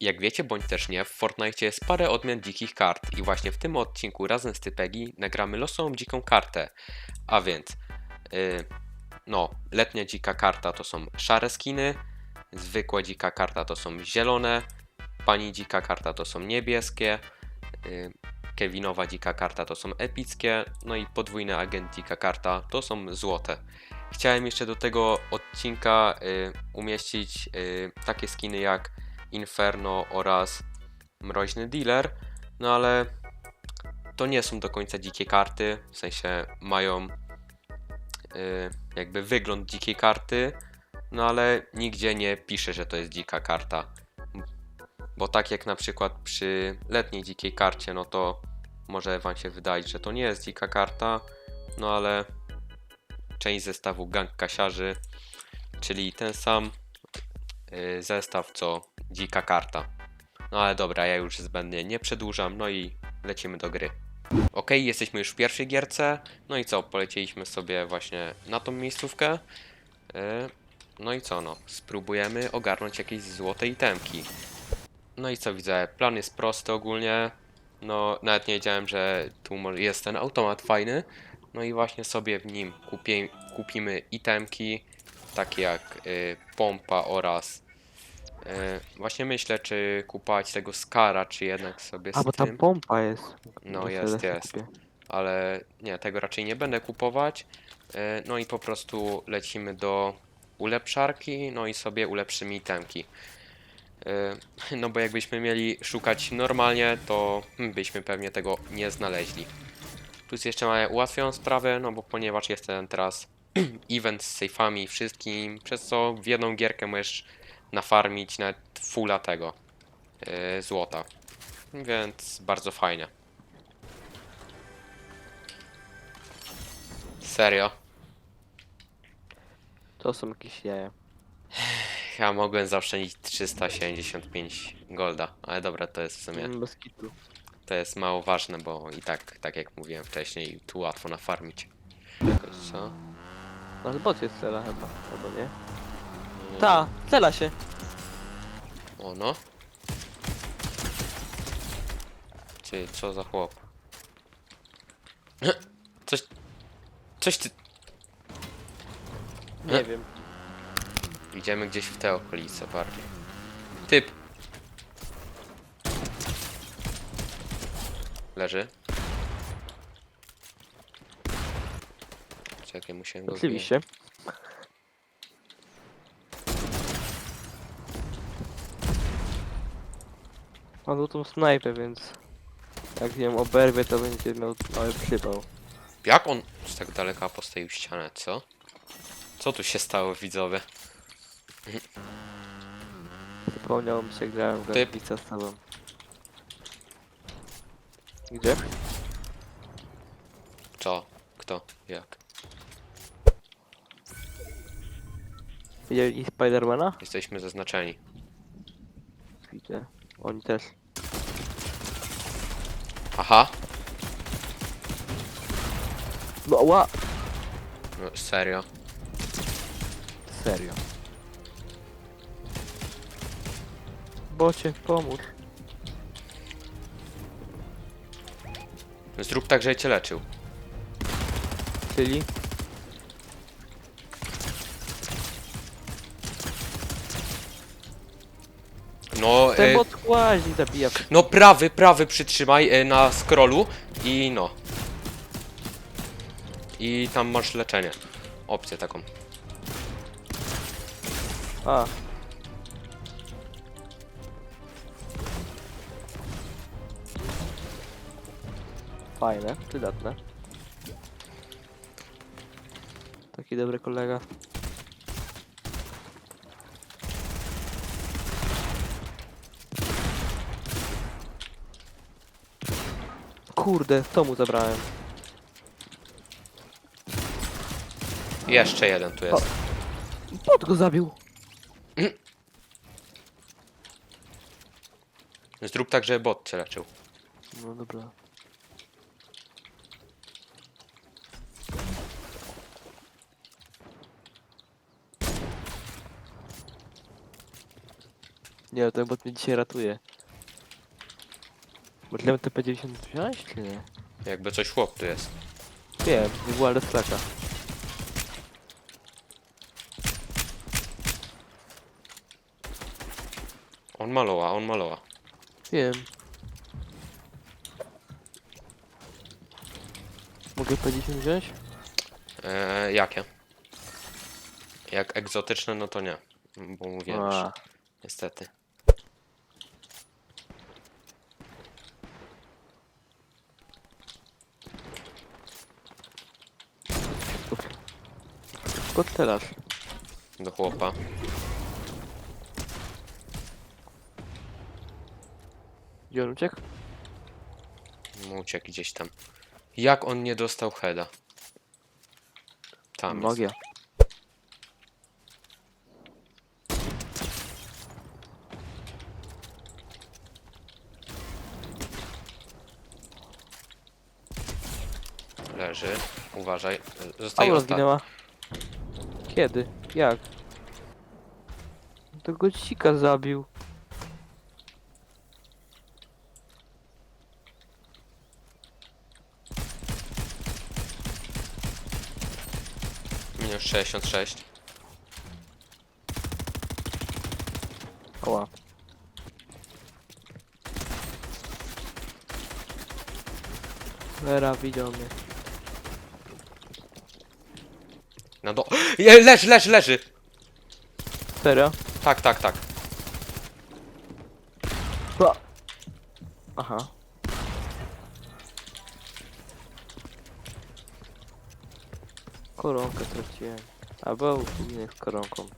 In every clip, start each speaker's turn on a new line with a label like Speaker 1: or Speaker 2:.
Speaker 1: Jak wiecie bądź też nie, w Fortnite jest parę odmian dzikich kart i właśnie w tym odcinku razem z Typegi nagramy losową dziką kartę. A więc, yy, no, letnia dzika karta to są szare skiny, zwykła dzika karta to są zielone, pani dzika karta to są niebieskie, yy, Kevinowa dzika karta to są epickie, no i podwójny agent dzika karta to są złote. Chciałem jeszcze do tego odcinka y, umieścić y, takie skiny jak Inferno oraz Mroźny Dealer, no ale to nie są do końca dzikie karty, w sensie mają y, jakby wygląd dzikiej karty, no ale nigdzie nie pisze, że to jest dzika karta. Bo tak jak na przykład przy letniej dzikiej karcie, no to może wam się wydać, że to nie jest dzika karta, no ale część zestawu Gang Kasiarzy, czyli ten sam y, zestaw co dzika karta. No ale dobra, ja już zbędnie nie przedłużam, no i lecimy do gry. Ok, jesteśmy już w pierwszej gierce, no i co, polecieliśmy sobie właśnie na tą miejscówkę. Y, No i co, no, spróbujemy ogarnąć jakieś złote itemki. No i co widzę, plan jest prosty ogólnie. No, nawet nie wiedziałem, że tu jest ten automat fajny. No i właśnie sobie w nim kupimy itemki, takie jak y, pompa oraz y, właśnie myślę, czy kupować tego skara, czy jednak sobie z
Speaker 2: A bo
Speaker 1: tym,
Speaker 2: tam pompa jest.
Speaker 1: No,
Speaker 2: To
Speaker 1: jest,
Speaker 2: sobie
Speaker 1: jest.
Speaker 2: kupię.
Speaker 1: ale nie, tego raczej nie będę kupować. Y, no i po prostu lecimy do ulepszarki, no i sobie ulepszymy itemki. Y, No bo jakbyśmy mieli szukać normalnie, to hmm, byśmy pewnie tego nie znaleźli. Plus jeszcze mamy ułatwioną sprawę, no bo ponieważ jest ten teraz event z safe'ami i wszystkim, przez co w jedną gierkę możesz nafarmić nawet fulla tego yy, złota. Więc bardzo fajnie. Serio?
Speaker 2: To są jakieś jaja.
Speaker 1: Ja mogłem zaoszczędzić 375 golda, ale dobra, to jest w sumie
Speaker 2: Mm, Bez kitu.
Speaker 1: To jest mało ważne, bo i tak, tak jak mówiłem wcześniej, tu łatwo nafarmić. Co?
Speaker 2: Nasz bot jest cela chyba, albo nie? Ta, cela się.
Speaker 1: O no. Ty, co za chłop? Coś... Coś ty...
Speaker 2: Nie
Speaker 1: E?
Speaker 2: wiem.
Speaker 1: Idziemy gdzieś w te okolice bardziej. Typ! Leży. Czekaj, musiałem go wyjąć.
Speaker 2: Oczywiście. Mam złotą snajpę, więc jak ją oberwie, to będzie miał mały przypał.
Speaker 1: Jak on z tak daleka postawił ścianę, co? Co tu się stało, widzowie?
Speaker 2: Przypomniało mi się, grałem w
Speaker 1: Typ.
Speaker 2: Grandica z tobą. Gdzie?
Speaker 1: Co? Kto? Jak?
Speaker 2: Widzieli Spidermana?
Speaker 1: Jesteśmy zaznaczeni.
Speaker 2: Widzę. Oni też.
Speaker 1: Aha!
Speaker 2: No ła!
Speaker 1: No, serio?
Speaker 2: Serio. Bocie, pomóż.
Speaker 1: Zrób tak, że cię leczył.
Speaker 2: Czyli?
Speaker 1: No,
Speaker 2: Ten
Speaker 1: e,
Speaker 2: bot łazi, zabija.
Speaker 1: no prawy, prawy przytrzymaj e, na scrollu i no. I tam masz leczenie. Opcję taką.
Speaker 2: A. Fajne, przydatne. Taki dobry kolega. Kurde, to mu zabrałem.
Speaker 1: Jeszcze jeden tu jest.
Speaker 2: Bot go zabił.
Speaker 1: Zrób tak, żeby bot cię leczył.
Speaker 2: No dobra. Nie, ten bot mnie dzisiaj ratuje. Możemy TP90 wziąć, czy nie?
Speaker 1: Jakby coś chłop tu jest.
Speaker 2: Wiem, nie była restraka.
Speaker 1: On maloła, on maloła.
Speaker 2: Wiem. Mogę P10 wziąć?
Speaker 1: Eee, jakie? Jak egzotyczne, no to nie. Bo mówiłem już.
Speaker 2: A,
Speaker 1: Niestety.
Speaker 2: Skąd teraz?
Speaker 1: Do chłopa.
Speaker 2: Gdzie on uciekł?
Speaker 1: Mu uciekł gdzieś tam. Jak on nie dostał heada? Tam jest.
Speaker 2: Magia.
Speaker 1: Leży. Uważaj. Zostaje
Speaker 2: Aura
Speaker 1: ostatni.
Speaker 2: zginęła. Kiedy? Jak? To go dzika zabił.
Speaker 1: Minus 66.
Speaker 2: Oła. Vera widział mnie.
Speaker 1: Na do... Je, leży, leży, leży!
Speaker 2: Serio?
Speaker 1: Tak, tak, tak.
Speaker 2: Ba. Aha. Koronkę traciłem. A był inny z koronką.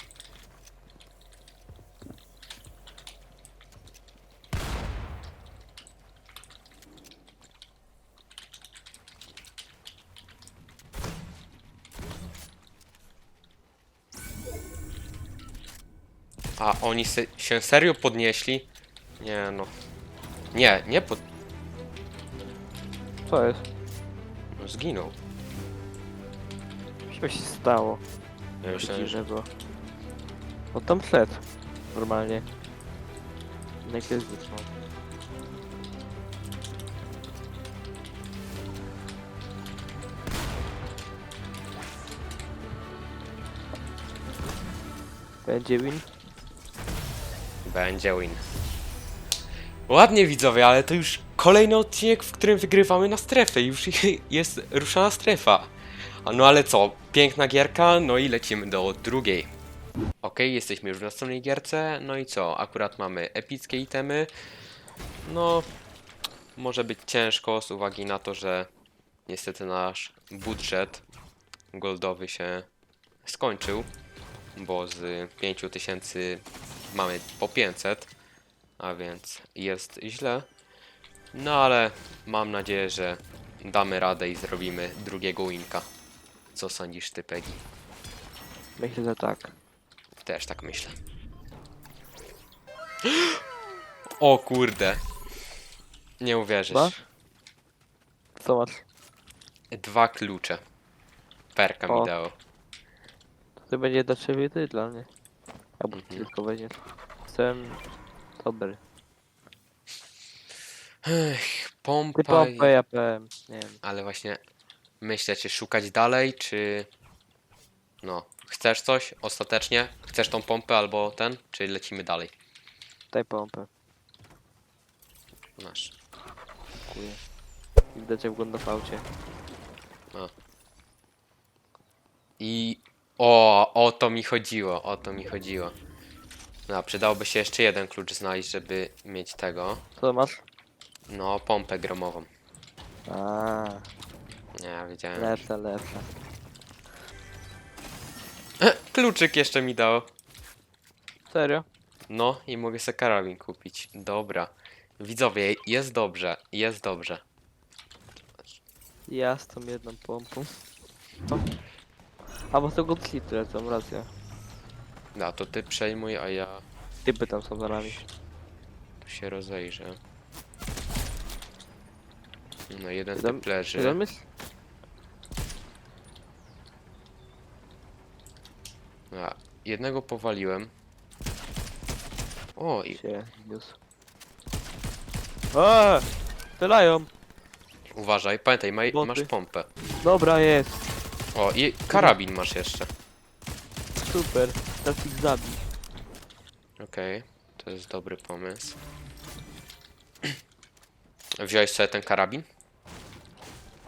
Speaker 1: A oni se, się serio podnieśli? Nie no. Nie, nie pod...
Speaker 2: Co jest?
Speaker 1: No, zginął.
Speaker 2: Co się stało?
Speaker 1: Ja myślałem, że...
Speaker 2: No tam szedł. Normalnie. Najpierw zniknął. Będzie win?
Speaker 1: Będzie win. Ładnie widzowie, ale to już kolejny odcinek, w którym wygrywamy na strefę. Już jest ruszana strefa. No ale co? Piękna gierka, no i lecimy do drugiej. Ok, jesteśmy już w następnej gierce. No i co? Akurat mamy epickie itemy. No, może być ciężko z uwagi na to, że niestety nasz budżet goldowy się skończył, bo z 5000 mamy po 500, a więc jest źle. No ale mam nadzieję, że damy radę i zrobimy drugiego winka. Co sądzisz ty, Peggy?
Speaker 2: Myślę, że tak.
Speaker 1: Też tak myślę. O kurde. Nie uwierzysz.
Speaker 2: Dwa? Co masz?
Speaker 1: Dwa klucze. Perka mi
Speaker 2: O.
Speaker 1: dało.
Speaker 2: To będzie dla ciebie ty dla mnie. Ty
Speaker 1: Mhm.
Speaker 2: tylko weźmiesz. Jestem dobry.
Speaker 1: Ech, pompa. i-
Speaker 2: pompę, ja PM. Nie wiem.
Speaker 1: Ale właśnie myślę, czy szukać dalej, czy... No, chcesz coś ostatecznie? Chcesz tą pompę albo ten? Czy lecimy dalej?
Speaker 2: Daj pompę.
Speaker 1: Masz.
Speaker 2: Dziękuję. Widać jak wygląda w aucie.
Speaker 1: I... O, o to mi chodziło, o to mi chodziło. No, przydałoby się jeszcze jeden klucz znaleźć, żeby mieć tego.
Speaker 2: Co masz?
Speaker 1: No, pompę gromową.
Speaker 2: A,
Speaker 1: Nie, wiedziałem.
Speaker 2: lepsza, lepsza.
Speaker 1: Kluczyk jeszcze mi dało.
Speaker 2: Serio?
Speaker 1: No i mogę sobie karabin kupić. Dobra. Widzowie, jest dobrze, jest dobrze.
Speaker 2: Ja z tą jedną pompą. A bo to gold slip lecą, racja.
Speaker 1: No to ty przejmuj, a ja
Speaker 2: Typy tam są za nami.
Speaker 1: tu się rozejrzę. No jeden
Speaker 2: Siedem-
Speaker 1: typ leży.
Speaker 2: Jest?
Speaker 1: A, jednego powaliłem. O, i
Speaker 2: Się niósł. Strzelają!
Speaker 1: uważaj, pamiętaj, maj,
Speaker 2: Boty.
Speaker 1: masz pompę.
Speaker 2: Dobra, jest.
Speaker 1: O, i karabin masz jeszcze.
Speaker 2: Super. Teraz ich zabić.
Speaker 1: Okej, to jest dobry pomysł. Wziąłeś sobie ten karabin?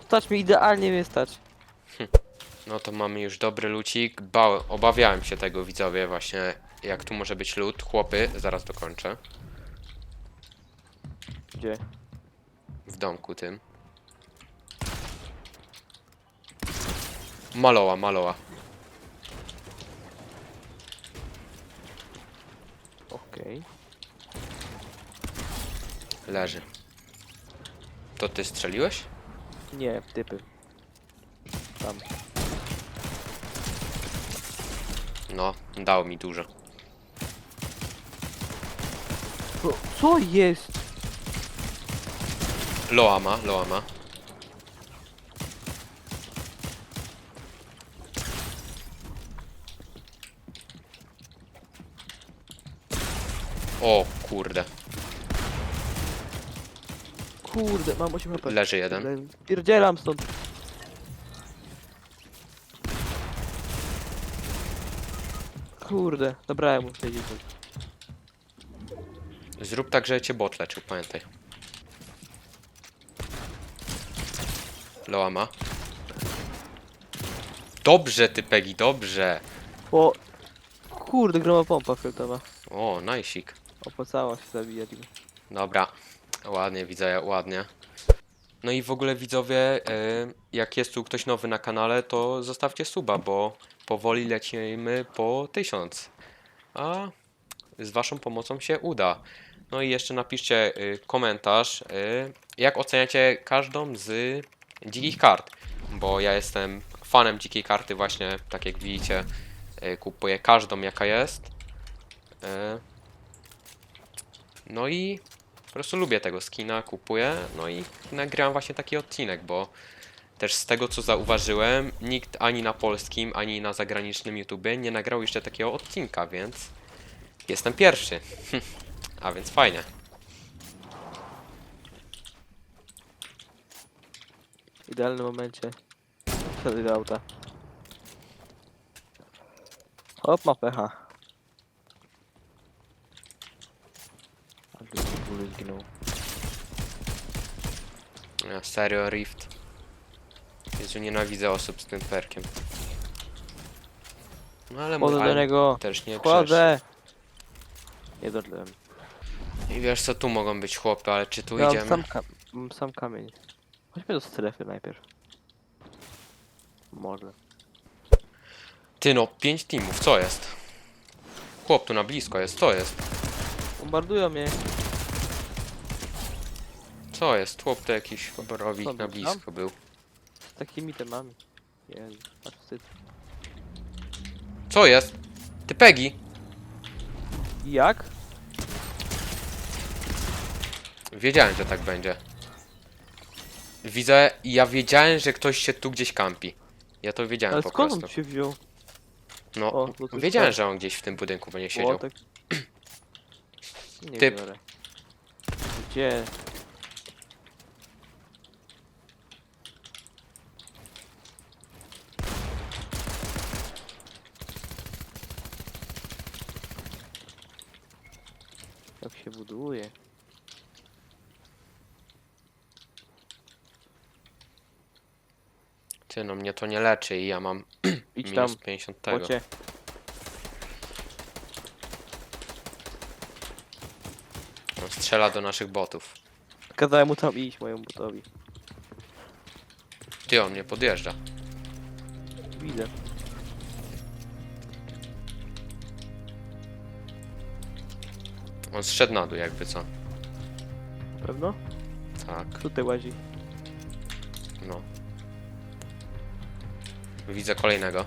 Speaker 2: Stać mi idealnie mnie stać.
Speaker 1: No to mamy już dobry lucik. Ba obawiałem się tego widzowie właśnie, jak tu może być lód. Chłopy, zaraz dokończę.
Speaker 2: Gdzie?
Speaker 1: W domku tym. Maloła, maloła.
Speaker 2: Okej.
Speaker 1: Leży. To ty strzeliłeś?
Speaker 2: Nie, typy. Tam.
Speaker 1: No, dał mi dużo.
Speaker 2: Co, co jest?
Speaker 1: Loa ma, Loa ma. O kurde,
Speaker 2: Kurde, mam 8 HP.
Speaker 1: leży jeden.
Speaker 2: Pierdzielam stąd. Kurde, dobrałem mu 60.
Speaker 1: Zrób tak, że cię bot leczył, pamiętaj. Loa ma. Dobrze, ty Pegi, dobrze.
Speaker 2: O! Kurde, groma pompa fioletowa.
Speaker 1: O, najsik.
Speaker 2: Opłacało się zabijać go.
Speaker 1: Dobra, ładnie widzę, ładnie. No i w ogóle widzowie, y, jak jest tu ktoś nowy na kanale, to zostawcie suba, bo powoli lecimy po 1000. A z waszą pomocą się uda. No i jeszcze napiszcie y, komentarz, y, jak oceniacie każdą z dzikich kart, bo ja jestem fanem dzikiej karty właśnie, tak jak widzicie, kupuję każdą jaka jest. No i po prostu lubię tego skina, kupuję, no i nagrałem właśnie taki odcinek, bo też z tego co zauważyłem, nikt ani na polskim, ani na zagranicznym YouTubie nie nagrał jeszcze takiego odcinka, więc jestem pierwszy. A więc fajnie.
Speaker 2: W idealnym momencie. Wtedy do auta. Hop, ma pecha. A tu w ogóle zginął.
Speaker 1: Ja, serio, Rift. Jezu, nienawidzę osób z tym perkiem. No ale,
Speaker 2: Wchodzę
Speaker 1: ale
Speaker 2: do niego.
Speaker 1: też nie.
Speaker 2: Wchodzę. Nie dotknąłem.
Speaker 1: I wiesz co, tu mogą być chłopy, ale czy tu
Speaker 2: Ja mam
Speaker 1: idziemy?
Speaker 2: sam, ka mam sam kamień. Chodźmy do strefy najpierw. Może.
Speaker 1: Ty no, pięć teamów, co jest? Chłop tu na blisko jest, co jest?
Speaker 2: Bombardują mnie.
Speaker 1: Co jest? Chłop to jakiś
Speaker 2: Co
Speaker 1: na
Speaker 2: był
Speaker 1: blisko był.
Speaker 2: Z takimi temami. Jezu, aż wstyd.
Speaker 1: Co jest? Ty Pegi!
Speaker 2: Jak?
Speaker 1: Wiedziałem, że tak będzie. Widzę, ja wiedziałem, że ktoś się tu gdzieś kampi. Ja to wiedziałem
Speaker 2: Ale
Speaker 1: po
Speaker 2: skąd
Speaker 1: prostu.
Speaker 2: on się wziął?
Speaker 1: No,
Speaker 2: O, bo tu
Speaker 1: wiedziałem,
Speaker 2: jest
Speaker 1: że on gdzieś w tym budynku będzie siedział.
Speaker 2: Łotek. Nie
Speaker 1: Typ.
Speaker 2: biorę. Gdzie? Jak się buduje?
Speaker 1: Ty no, mnie to nie leczy i ja mam
Speaker 2: Idź tam,
Speaker 1: minus 50 tego. On strzela do naszych botów.
Speaker 2: Kazałem mu tam iść, mojemu botowi.
Speaker 1: Ty, on mnie podjeżdża.
Speaker 2: Widzę.
Speaker 1: On zszedł na dół jakby co.
Speaker 2: Na pewno?
Speaker 1: Tak,
Speaker 2: Tutaj łazi.
Speaker 1: no. Widzę kolejnego.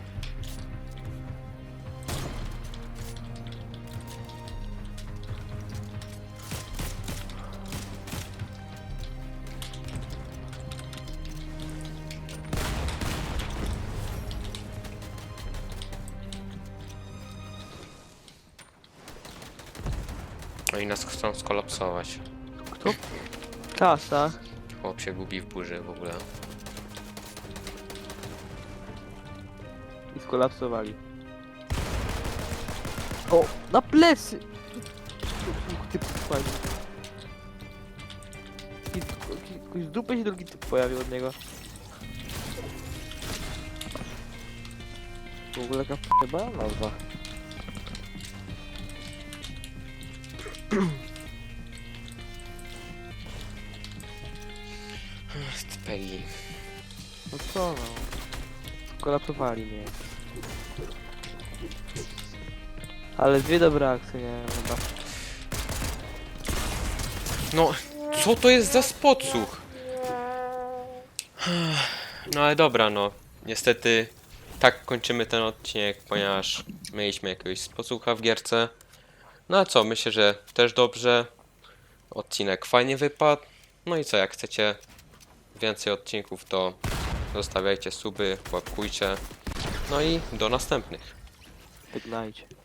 Speaker 1: Oni nas chcą skolapsować.
Speaker 2: Kto? Klasa.
Speaker 1: Chłop się gubi w burzy w ogóle.
Speaker 2: I skolapsowali. O, na plecy! Typ fajny. I jakoś z dupy się drugi typ pojawił od niego. W ogóle jaka chyba nazwa.
Speaker 1: Stpegi.
Speaker 2: No co no? Skolapsowali mnie. Ale dwie dobre akcje miałem chyba.
Speaker 1: No, co to jest za spocuch? No ale dobra, no. Niestety tak kończymy ten odcinek, ponieważ mieliśmy jakiegoś spocucha w gierce. No a co, myślę, że też dobrze. Odcinek fajnie wypadł. No i co, jak chcecie więcej odcinków, to zostawiajcie suby, łapkujcie. No i do następnych.
Speaker 2: Żegnajcie.